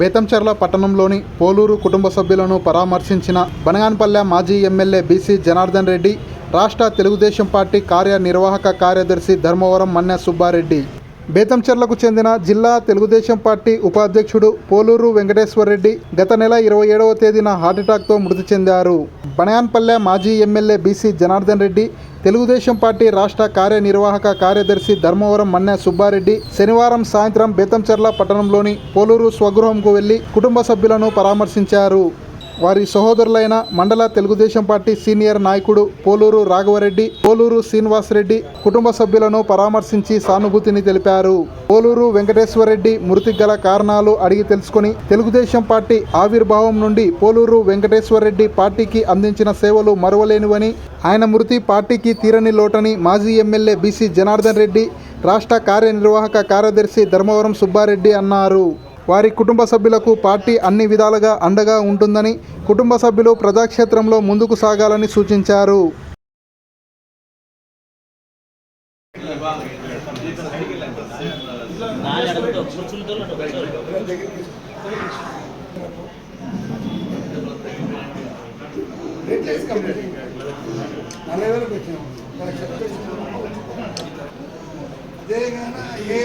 బేతంచెర్ల పట్టణంలోని పోలూరు కుటుంబ సభ్యులను పరామర్శించిన బనగాన్పల్లె మాజీ ఎమ్మెల్యే బీసీ జనార్దన్ రెడ్డి రాష్ట్ర తెలుగుదేశం పార్టీ కార్యనిర్వాహక కార్యదర్శి ధర్మవరం మన్నె సుబ్బారెడ్డి. బేతంచెర్లకు చెందిన జిల్లా తెలుగుదేశం పార్టీ ఉపాధ్యక్షుడు పోలూరు వెంకటేశ్వరరెడ్డి గత నెల ఇరవై ఏడవ తేదీన హార్ట్అటాక్తో మృతి చెందారు. బనయాన్పల్లె మాజీ MLA BC Janardhan Reddy Telugu Desam party రాష్ట్ర కార్యనిర్వాహక కార్యదర్శి ధర్మవరం మన్నె సుబ్బారెడ్డి శనివారం సాయంత్రం బేతంచెర్ల పట్టణంలోని పోలూరు స్వగృహంకు వెళ్ళి కుటుంబ సభ్యులను పరామర్శించారు. వారి సహోదరులైన మండల తెలుగుదేశం పార్టీ సీనియర్ నాయకుడు పోలూరు రాఘవరెడ్డి పోలూరు శ్రీనివాసరెడ్డి కుటుంబ సభ్యులను పరామర్శించి సానుభూతిని తెలిపారు. పోలూరు వెంకటేశ్వరరెడ్డి మృతికి గల కారణాలు అడిగి తెలుసుకుని తెలుగుదేశం పార్టీ ఆవిర్భావం నుండి పోలూరు వెంకటేశ్వరరెడ్డి పార్టీకి అందించిన సేవలు మరువలేనివని ఆయన మృతి పార్టీకి తీరని లోటని మాజీ ఎమ్మెల్యే బీసీ జనార్దన్ రెడ్డి రాష్ట్ర కార్యనిర్వాహక కార్యదర్శి ధర్మవరం సుబ్బారెడ్డి అన్నారు. వారి కుటుంబ సభ్యులకు పార్టీ అన్ని విధాలుగా అండగా ఉంటుందని కుటుంబ సభ్యులు ప్రజాక్షేత్రంలో ముందుకు సాగాలని సూచించారు. అదే కానీ ఏ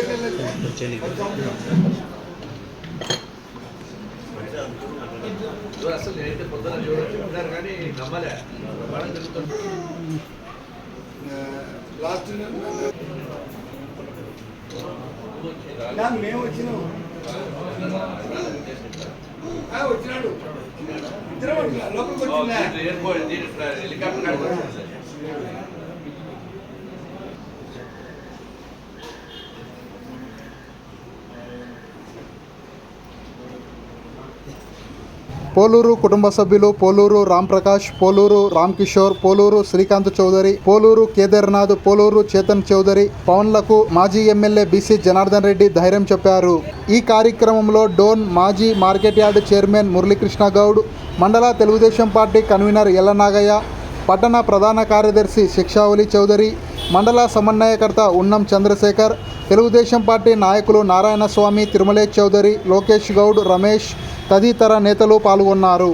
వెళ్ళదు అసలు నేనైతే పొద్దున చెప్పినారు కానీ నమ్మలే. బాగా జరుగుతుంది లాస్ట్ మేము వచ్చినాము ఆ, వచ్చినాడు. ఇద్దరం వచ్చినా. లోపలికి వచ్చిందా? హెలికాప్టర్ పోలూరు కుటుంబ సభ్యులు పోలూరు రాంప్రకాష్ పోలూరు రామ్కిషోర్ పోలూరు శ్రీకాంత్ చౌదరి పోలూరు కేదార్నాథ్ పోలూరు చేతన్ చౌదరి పవన్లకు మాజీ ఎమ్మెల్యే బీసీ జనార్దన్ రెడ్డి ధైర్యం చెప్పారు. ఈ కార్యక్రమంలో డోన్ మాజీ market yard chairman Muralikrishna Goud మండల తెలుగుదేశం పార్టీ కన్వీనర్ ఎల్లనాగయ్య పట్టణ ప్రధాన కార్యదర్శి శిక్షావళి చౌదరి మండల సమన్వయకర్త ఉన్నం చంద్రశేఖర్ తెలుగుదేశం పార్టీ నాయకులు నారాయణస్వామి తిరుమలేష్ చౌదరి లోకేష్ గౌడ్ రమేష్ తదితర నేతలు పాల్గొన్నారు.